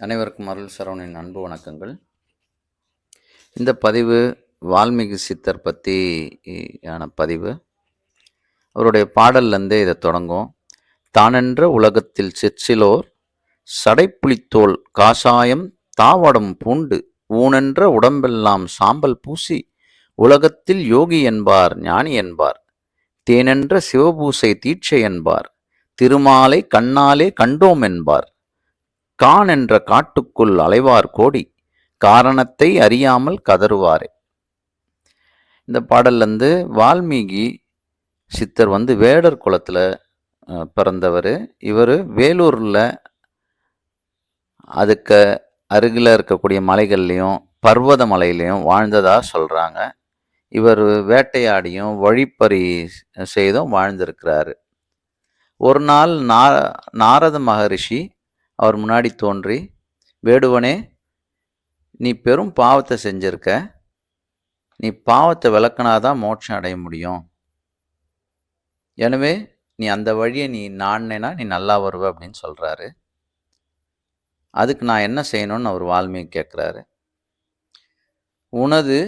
அனைவருக்கும் அருள் சரவணின் அன்பு வணக்கங்கள். இந்த பதிவு வால்மீகி சித்தர் பற்றியான பதிவு. அவருடைய பாடல்லேருந்தே இதை தொடங்கும் தானென்ற உலகத்தில் செச்சிலோர் சடைப்புலித்தோல் காசாயம் தாவடம் பூண்டு ஊனென்ற உடம்பெல்லாம் சாம்பல் பூசி உலகத்தில் யோகி என்பார் ஞானி என்பார். தேனென்ற சிவபூசை தீட்சை என்பார். திருமாலை கண்ணாலே கண்டோம் என்பார். கான் என்ற காட்டுக்குள் அலைவார் கோடி காரணத்தை அறியாமல் கதறுவாரே. இந்த பாடல்லேருந்து வால்மீகி சித்தர் வந்து வேடர் குலத்துல பிறந்தவர். இவர் வேலூரில் அதுக்கு அருகில் இருக்கக்கூடிய மலைகள்லேயும் பர்வத மலையிலையும் வாழ்ந்ததாக சொல்கிறாங்க இவர் வேட்டையாடியும் வழிப்பறி செய்தும் வாழ்ந்திருக்கிறாரு. ஒரு நாள் நா நாரத மகரிஷி அவர் முன்னாடி தோன்றி வேடுவனே நீ பெரும் பாவத்தை செஞ்சிருக்க. நீ பாவத்தை விளக்குனாதான் மோட்சம் அடைய முடியும். எனவே நீ அந்த வழியை நீ நாடினேனா நீ நல்லா வருவ அப்படின்னு சொல்கிறாரு அதுக்கு நான் என்ன செய்யணும்னு அவர் வால்மீகி கேட்குறாரு உனது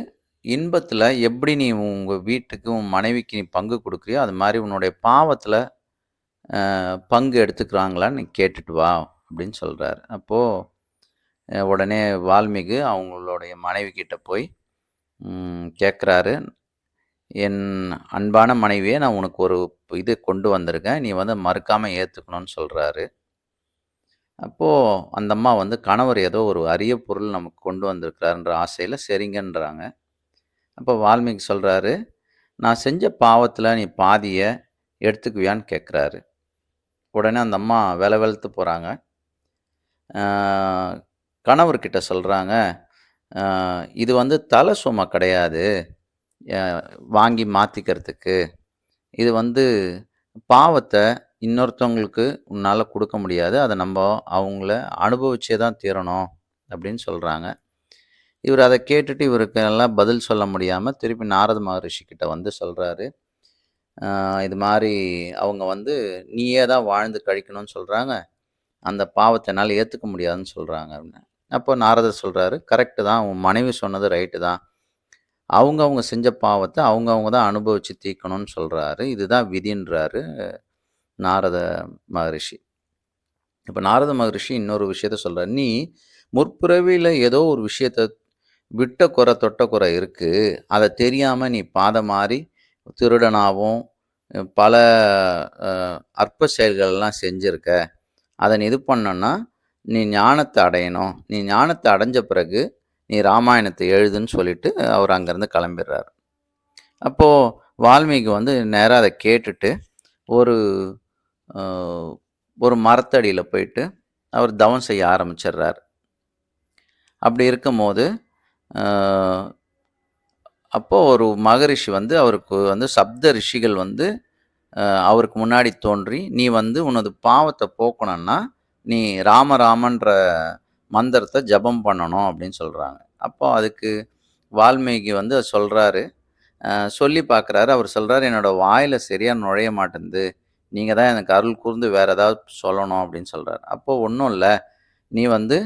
இன்பத்தில் எப்படி நீ உங்கள் வீட்டுக்கு உன் மனைவிக்கு நீ பங்கு கொடுக்குறியோ அது மாதிரி உன்னுடைய பாவத்தில் பங்கு எடுத்துக்கிறாங்களான்னு நீ கேட்டுட்டு வா. அப்படின்னு சொல்கிறார் அப்போது உடனே வால்மீகி அவங்களுடைய மனைவி கிட்ட போய் கேட்குறாரு என் அன்பான மனைவியே நான் உனக்கு ஒரு இது கொண்டு வந்திருக்கேன். நீ வந்து மறுக்காமல் ஏற்றுக்கணும்னு சொல்கிறாரு அப்போ அந்த அம்மா வந்து கணவர் ஏதோ ஒரு அரிய பொருள் நமக்கு கொண்டு வந்திருக்கிறாருன்ற ஆசையில் சரிங்கன்றாங்க. அப்போ வால்மீகி சொல்கிறாரு நான் செஞ்ச பாவத்தில் நீ பாதியை எடுத்துக்குவியான்னு கேட்குறாரு உடனே அந்த அம்மா வில வெளுத்து போகிறாங்க கணவர்கிட்ட சொல்கிறாங்க இது வந்து தலை சுமை கிடையாது வாங்கி மாற்றிக்கிறதுக்கு இது வந்து பாவத்தை இன்னொருத்தவங்களுக்கு உன்னால் கொடுக்க முடியாது அதை நம்ம அவங்கள அனுபவிச்சே தான் தீரணும் அப்படின்னு சொல்கிறாங்க இவர் அதை கேட்டுட்டு இவருக்கு எல்லாம் பதில் சொல்ல முடியாமல் திருப்பி நாரத மகரிஷி கிட்ட வந்து சொல்கிறாரு இது மாதிரி அவங்க வந்து நீயே தான் வாழ்ந்து கழிக்கணும்னு சொல்கிறாங்க அந்த பாவத்தை என்னால் ஏற்றுக்க முடியாதுன்னு சொல்கிறாங்க அப்படின்னு. அப்போ நாரதர் சொல்கிறாரு கரெக்டு தான் உன் மனைவி சொன்னது ரைட்டு தான். அவங்க அவங்க செஞ்ச பாவத்தை அவங்க அவங்க தான் அனுபவித்து தீர்க்கணும்னு சொல்கிறாரு இதுதான் விதின்றாரு நாரத மகரிஷி. இப்போ நாரத மகரிஷி இன்னொரு விஷயத்த சொல்கிறார் நீ முற்பிறவியில் ஏதோ ஒரு விஷயத்த விட்ட குறை தொட்ட குறை இருக்குது அதை தெரியாமல் நீ பாதை மாறி திருடனாகவும் பல அற்ப செயல்கள்லாம் செஞ்சுருக்க. அதை நீ இது பண்ணணும்னா நீ ஞானத்தை அடையணும். நீ ஞானத்தை அடைஞ்ச பிறகு நீ ராமாயணத்தை எழுதுன்னு சொல்லிட்டு அவர் அங்கேருந்து கிளம்பிடுறாரு. அப்போது வால்மீகி வந்து நேராக அதை கேட்டுட்டு ஒரு ஒரு மரத்தடியில் போயிட்டு அவர் தவம் செய்ய ஆரம்பிச்சிடுறாரு. அப்படி இருக்கும்போது அப்போது ஒரு மகரிஷி வந்து அவருக்கு வந்து சப்த ரிஷிகள் வந்து அவருக்கு முன்னாடி தோன்றி நீ வந்து உனது பாவத்தை போக்கணும்னா நீ ராம ராமன்ற மந்திரத்தை ஜபம் பண்ணணும் அப்படின்னு சொல்கிறாங்க அப்போ அதுக்கு வால்மீகி வந்து அதை சொல்கிறாரு சொல்லி பார்க்குறாரு அவர் சொல்கிறாரு என்னோட வாயில் சரியாக நுழைய மாட்டேங்குது. நீங்கள் தான் எனக்கு அருள் கூர்ந்து வேறு ஏதாவது சொல்லணும் அப்படின்னு சொல்கிறார் அப்போது ஒன்றும் இல்லை. நீ வந்து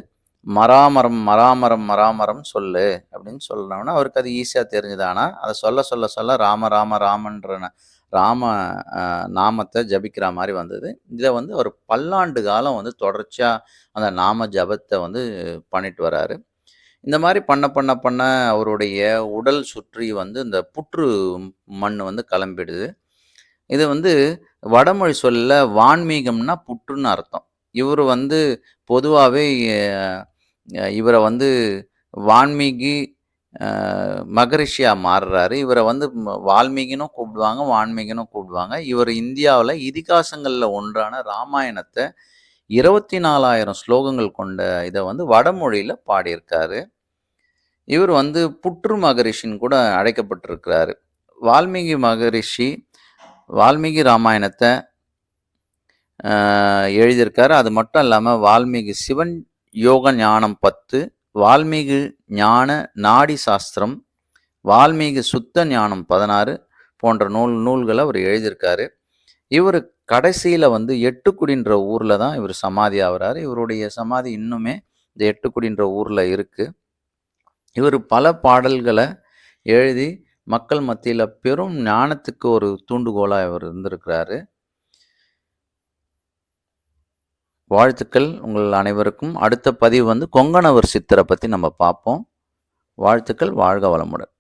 மராமரம் மராமரம் மராமரம் சொல்லு அப்படின்னு சொல்லணும்னா அவருக்கு அது ஈஸியாக தெரிஞ்சுது. ஆனால் அதை சொல்ல சொல்ல சொல்ல ராம ராம ராமன்ற ந- ராம நாமத்தை ஜபிக்கிற மாதிரி வந்தது. இதை வந்து ஒரு பல்லாண்டு காலம் வந்து தொடர்ச்சியாக அந்த நாம ஜபத்தை வந்து பண்ணிட்டு வராரு. இந்த மாதிரி பண்ண பண்ண பண்ண அவருடைய உடல் சுற்றி வந்து இந்த புற்று மண் வந்து கிளம்பிடுது. இது வந்து வடமொழி சொல்ல வான்மீகம்னா புற்றுன்னு அர்த்தம். இவர் வந்து பொதுவாகவே இவரை வந்து வான்மீகி மகரிஷியாக மாறுறாரு. இவரை வந்து வால்மீகினும் கூப்பிடுவாங்க வான்மீகினும் கூப்பிடுவாங்க. இவர் இந்தியாவில் இதிகாசங்களில் ஒன்றான ராமாயணத்தை இருபத்தி நாலாயிரம் ஸ்லோகங்கள் கொண்ட இதை வந்து வடமொழியில் பாடியிருக்காரு. இவர் வந்து புற்று மகரிஷின்னு கூட அழைக்கப்பட்டிருக்கிறாரு. வால்மீகி மகரிஷி வால்மீகி ராமாயணத்தை எழுதியிருக்காரு. அது மட்டும் இல்லாமல் வால்மீகி சிவன் யோக ஞானம் பத்து வால்மீகி ஞான நாடி சாஸ்திரம் வால்மீகி சுத்த ஞானம் பதினாறு போன்ற நூல் நூல்களை அவர் எழுதியிருக்காரு. இவர் கடைசியில் வந்து எட்டுக்குடின்ற ஊரில் தான் இவர் சமாதி ஆகுறாரு. இவருடைய சமாதி இன்னுமே இந்த எட்டுக்குடின்ற ஊரில் இருக்குது இவர் பல பாடல்களை எழுதி மக்கள் மத்தியில் பெரும் ஞானத்துக்கு ஒரு தூண்டுகோலாக இவர் இருந்திருக்கிறாரு. வாழ்த்துக்கள் உங்கள் அனைவருக்கும். அடுத்த பதிவு வந்து கொங்கணவர் சித்திரை பற்றி நம்ம பார்ப்போம். வாழ்த்துக்கள். வாழ்க வளமுடன்.